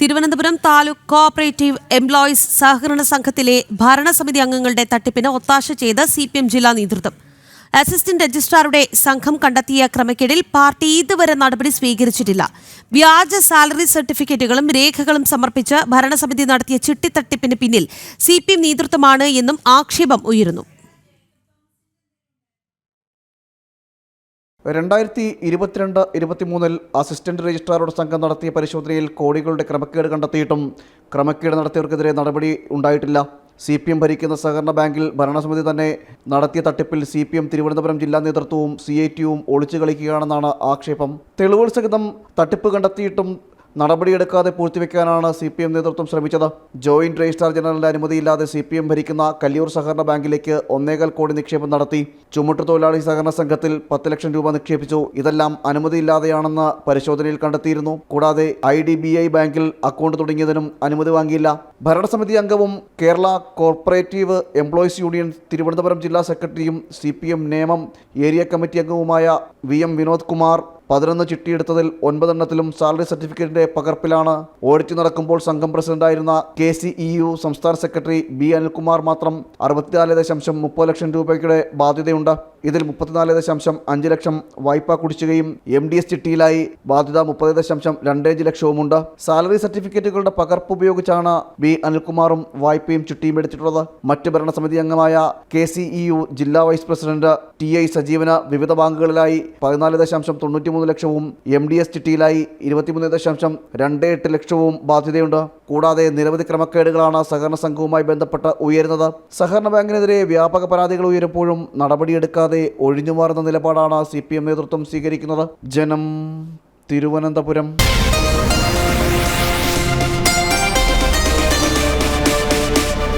Thiruvananthapuram taluk cooperative employees സഹകരണ സംഘത്തിലെ ഭരണസമിതി അംഗങ്ങളുടെ തട്ടിപ്പിന് ഒത്താശ ചെയ്ത് സി പി എം ജില്ലാ നേതൃത്വം. അസിസ്റ്റന്റ് രജിസ്ട്രാറുടെ സംഘം കണ്ടെത്തിയ ക്രമക്കേടിൽ പാർട്ടി ഇതുവരെ നടപടി സ്വീകരിച്ചിട്ടില്ല. വ്യാജ സാലറി സർട്ടിഫിക്കറ്റുകളും രേഖകളും സമർപ്പിച്ച് ഭരണസമിതി നടത്തിയ ചിട്ടിത്തട്ടിപ്പിന് പിന്നിൽ സി പി എം നേതൃത്വമാണ് എന്നും ആക്ഷേപം ഉയരുന്നു. രണ്ടായിരത്തി ഇരുപത്തിരണ്ട് ഇരുപത്തിമൂന്നിൽ അസിസ്റ്റന്റ് രജിസ്ട്രാറുടെ സംഘം നടത്തിയ പരിശോധനയിൽ കോടികളുടെ ക്രമക്കേട് കണ്ടെത്തിയിട്ടും ക്രമക്കേട് നടത്തിയവർക്കെതിരെ നടപടി ഉണ്ടായിട്ടില്ല. സി പി എം ഭരിക്കുന്ന സഹകരണ ബാങ്കിൽ ഭരണസമിതി തന്നെ നടത്തിയ തട്ടിപ്പിൽ സി പി എം തിരുവനന്തപുരം ജില്ലാ നേതൃത്വവും സി ഐ ടിയും ഒളിച്ചു കളിക്കുകയാണെന്നാണ് ആക്ഷേപം. തെളിവുകൾ സഹിതം തട്ടിപ്പ് കണ്ടെത്തിയിട്ടും നടപടിയെടുക്കാതെ പൂഴ്ത്തിവെക്കാനാണ് സി പി എം നേതൃത്വം ശ്രമിച്ചത്. ജോയിന്റ് രജിസ്ട്രാർ ജനറലിന്റെ അനുമതിയില്ലാതെ സി പി എം ഭരിക്കുന്ന കല്ലിയൂർ സഹകരണ ബാങ്കിലേക്ക് ഒന്നേകാൽ കോടി നിക്ഷേപം നടത്തി. ചുമട്ടു തൊഴിലാളി സഹകരണ സംഘത്തിൽ പത്ത് ലക്ഷം രൂപ നിക്ഷേപിച്ചു. ഇതെല്ലാം അനുമതിയില്ലാതെയാണെന്ന് പരിശോധനയിൽ കണ്ടെത്തിയിരുന്നു. കൂടാതെ ഐ ഡി ബി ഐ ബാങ്കിൽ അക്കൗണ്ട് തുടങ്ങിയതിനും അനുമതി വാങ്ങിയില്ല. ഭരണസമിതി അംഗവും Kerala cooperative employees union Thiruvananthapuram ജില്ലാ സെക്രട്ടറിയും സി നേമം ഏരിയ കമ്മിറ്റി അംഗവുമായ വി എം വിനോദ് കുമാർ പതിനൊന്ന് ചിട്ടിയെടുത്തതിൽ ഒൻപതെണ്ണത്തിലും സാലറി സർട്ടിഫിക്കറ്റിന്റെ പകർപ്പിലാണ്. ഓഡിറ്റ് നടക്കുമ്പോൾ സംഘം പ്രസിഡന്റായിരുന്ന കെ സി ഇ യു സംസ്ഥാന സെക്രട്ടറി ബി അനിൽകുമാർ മാത്രം അറുപത്തിനാല് ദശാംശം മുപ്പത് ലക്ഷം രൂപയുടെ ബാധ്യതയുണ്ട്. ഇതിൽ മുപ്പത്തിനാല് ദശാംശം അഞ്ച് ലക്ഷം വായ്പാ കുടിശ്ശികയും എം ഡി എസ് ചിട്ടിയിലായി. ബാധ്യത മുപ്പത് ദശാംശം രണ്ടേഞ്ച് ലക്ഷവുമുണ്ട്. സാലറി സർട്ടിഫിക്കറ്റുകളുടെ പകർപ്പ് ഉപയോഗിച്ചാണ് ബി അനിൽകുമാറും വായ്പയും ചിട്ടിയും എടുത്തിട്ടുള്ളത്. മറ്റ് ഭരണസമിതി അംഗമായ കെ സി ഇ യു ജില്ലാ വൈസ് പ്രസിഡന്റ് ടി ഐ സജീവന് വിവിധ ബാങ്കുകളിലായി പതിനാല് ദശാംശം തൊണ്ണൂറ്റിമൂന്ന് ലക്ഷവും എം ഡി എസ് ചിട്ടിയിലായി ഇരുപത്തിമൂന്ന് ദശാംശം രണ്ട് എട്ട് ലക്ഷവും ബാധ്യതയുണ്ട്. കൂടാതെ നിരവധി ക്രമക്കേടുകളാണ് സഹകരണ സംഘവുമായി ബന്ധപ്പെട്ട് ഉയരുന്നത്. സഹകരണ ബാങ്കിനെതിരെ വ്യാപക പരാതികൾ ഉയരുമ്പോഴും നടപടിയെടുക്കാതെ ഒഴിഞ്ഞുമാറുന്ന നിലപാടാണ് സി നേതൃത്വം സ്വീകരിക്കുന്നത്. ജനം തിരുവനന്തപുരം.